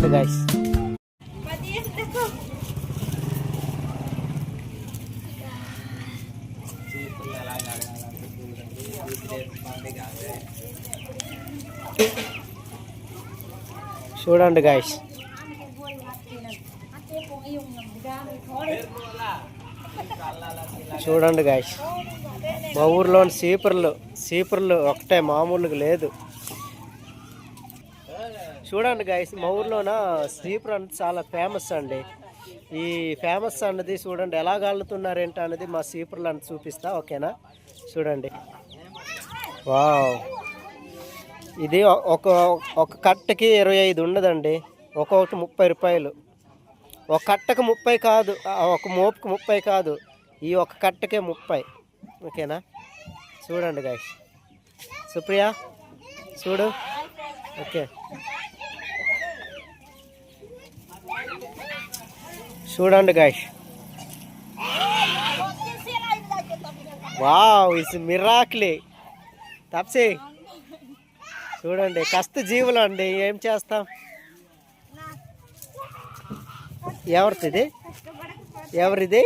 చూడండి గాయస్ చూడండి గాయస్ చూడండి గాయస్ మా ఊర్లోని సీపర్లు సీపర్లు ఒకటే మామూలుగా లేదు. చూడండి గాయస్ మా ఊర్లోన స్లీపర్ అంటే చాలా ఫేమస్ అండి. ఈ ఫేమస్ అన్నది చూడండి ఎలా గాలుతున్నారేంటి అనేది మా స్లీపర్లు అని చూపిస్తా ఓకేనా? చూడండి. వావ్. ఇది ఒక ఒక కట్టకి ఇరవై ఐదు ఉండదండి. ఒక్కొక్కటి ముప్పై రూపాయలు. ఒక కట్టకు ముప్పై కాదు ఒక మోపుకు ముప్పై కాదు ఈ ఒక కట్టకే ముప్పై. ఓకేనా? చూడండి గాయస్ సుప్రియ చూడు. ఓకే. చూడండి గాయస్ వావ్ ఇస్ మిరాక్లీ తప్సే చూడండి కష్ట జీవులు అండి ఏం చేస్తాం? ఎవరిది? ఎవరిది?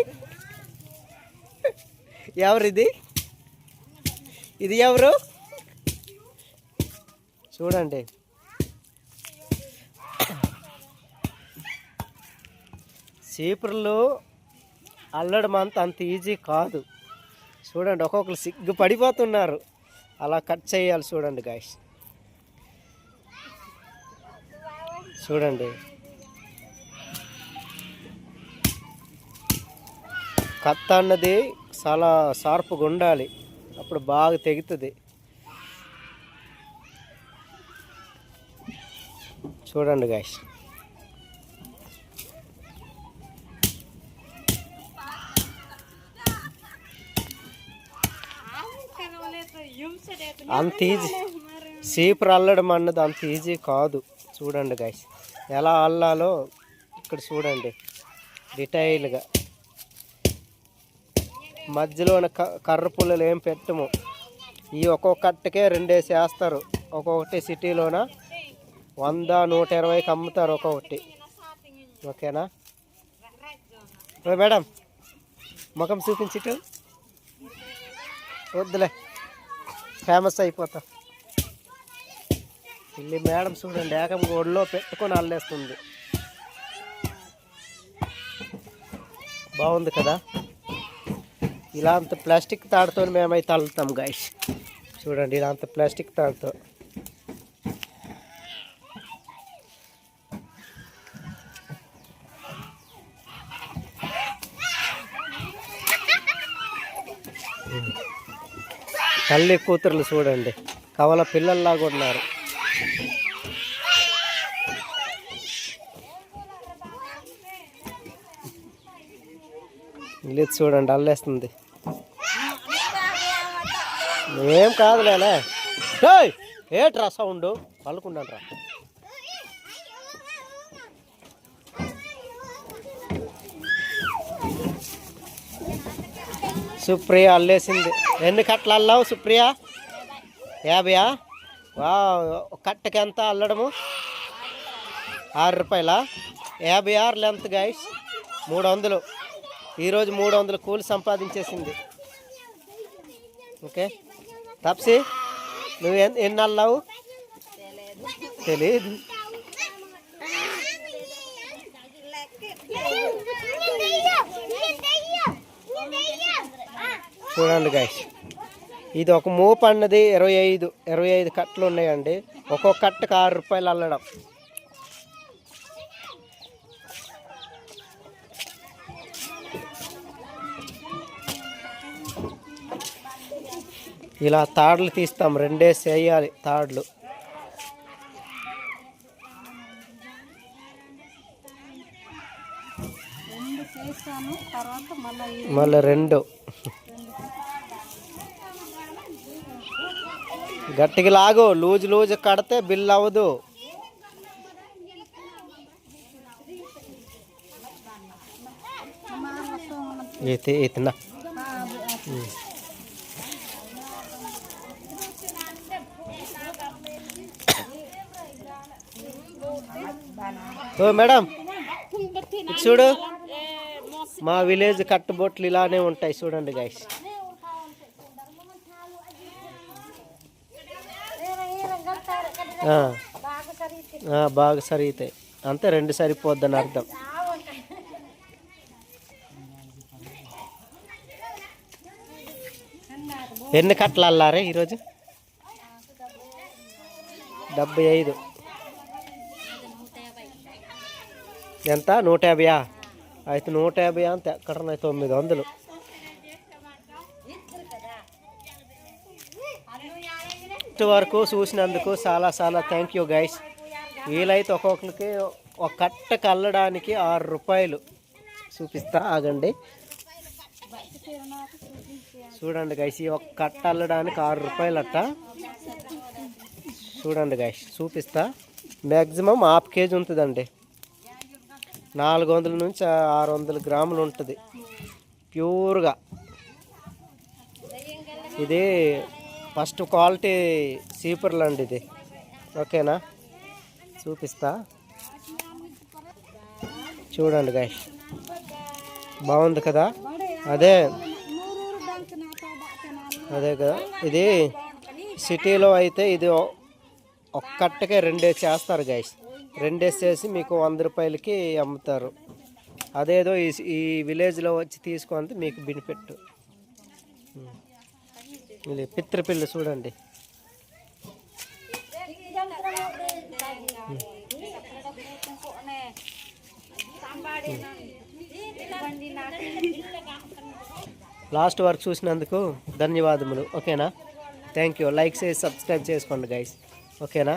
ఎవరిది? ఇది ఎవరు? చూడండి. చీపుర్లు అల్లడం అంత అంత ఈజీ కాదు. చూడండి ఒక్కొక్కరు సిగ్గు పడిపోతున్నారు అలా కట్ చేయాలి చూడండి గాయస్ చూడండి. కత్త అన్నది చాలా షార్ప్గా ఉండాలి. అప్పుడు బాగా తెగుతుంది. చూడండి గాయస్ అంత ఈజీ. సీపర్ అల్లడం అన్నది అంత ఈజీ కాదు. చూడండి గాయస్ ఎలా అల్లాలో ఇక్కడ చూడండి. డీటెయిల్గా మధ్యలోన కర్ర పుల్లలు ఏం పెట్టము. ఈ ఒక్కొక్క కట్టకే రెండేసి వేస్తారు. ఒక్కొక్కటి సిటీలోన? వంద నూట ఇరవైకి అమ్ముతారు ఒక్కొక్కటి. ఓకేనా? మేడం ముఖం చూపించిటు వద్దులే. ఫేమస్ అయిపోతాం. ఇల్లి మేడం చూడండి ఏకం గోడలో పెట్టుకొని అల్లేస్తుంది. బాగుంది కదా? ఇలా అంత ప్లాస్టిక్ తాడుతో మేమైతే అల్లుతాం గాయస్ చూడండి ఇలా అంత ప్లాస్టిక్ తాడుతో. తల్లి కూతుర్లు చూడండి. కవల పిల్లల్లాగా ఉన్నారు. లేదు చూడండి అల్లేస్తుంది. ఏం కాదులేనా ఏయ్! ఏట్రా సౌండ్? పలుకున్నాను రా సుప్రియ అల్లేసింది. ఎన్ని కట్టలు అల్లావు సుప్రియ? యాభయా? వా కట్టకి ఎంత అల్లడము? ఆరు రూపాయల? యాభై ఆరు లెంత్ గాయస్ మూడు వందలు. ఈరోజు మూడు వందలు కూలి సంపాదించేసింది. ఓకే. తప్సి నువ్వు ఎన్- ఎన్ని అల్లావు? తెలీదు. చూడండి గాయస్ ఇది ఒక మూపు అన్నది ఇరవై ఐదు ఇరవై ఐదు కట్టలు ఉన్నాయండి. ఒక్కొక్క కట్టకు ఆరు రూపాయలు అల్లడం. ఇలా తాడులు తీస్తాం రెండేసి వేయాలి తాడులు. రెండు తర్వాత మళ్ళీ మళ్ళీ రెండు. గట్టిగా లాగు లూజ్ లూజ్ కడితే బిల్ అవ్వదు. ఇతన ఓ మేడం. చూడు. మా విలేజ్ కట్టుబొట్లు ఇలానే ఉంటాయి చూడండి గైస్ బాగా సరిగితాయి అంతే రెండు సరిపోద్దని అర్థం. ఎన్ని కట్టలు అల్లారే ఈరోజు? డెబ్బై ఐదు. ఎంత? నూట యాభైయా? అయితే నూట యాభై అంతే. ఎక్కడన్నా తొమ్మిది వందలు. ఇటు వరకు చూసినందుకు చాలా చాలా థ్యాంక్ యూ గైస్ వీలైతే ఒక్కొక్కరికి ఒక కట్ట కల్లడానికి ఆరు రూపాయలు చూపిస్తా ఆగండి. చూడండి గైస్ ఈ ఒక కట్ట అల్లడానికి ఆరు రూపాయలు అట్ట చూడండి గైస్ చూపిస్తా. మ్యాక్సిమం హాఫ్ కేజీ ఉంటుందండి. నాలుగు వందల నుంచి ఆరు వందల గ్రాములు ఉంటుంది. ప్యూర్గా ఇది ఫస్ట్ క్వాలిటీ సీపర్లు అండి ఇది ఓకేనా? చూపిస్తా. చూడండి గాయ బాగుంది కదా? అదే. అదే కదా. ఇది సిటీలో అయితే ఇది ఒ- ఒక్కట్టకే రెండేసి చేస్తారు గైస్ రెండేసి చేసి మీకు వంద రూపాయలకి అమ్ముతారు. అదేదో ఈ ఈ విలేజ్లో వచ్చి తీసుకుంటే మీకు బెనిఫిట్ ఇది పిత్రపిల్లి చూడండి. లాస్ట్ వరకు చూసినందుకు ధన్యవాదములు. ఓకేనా? థ్యాంక్ యూ లైక్ చేసి సబ్స్క్రైబ్ చేసుకోండి గైస్ ఓకేనా?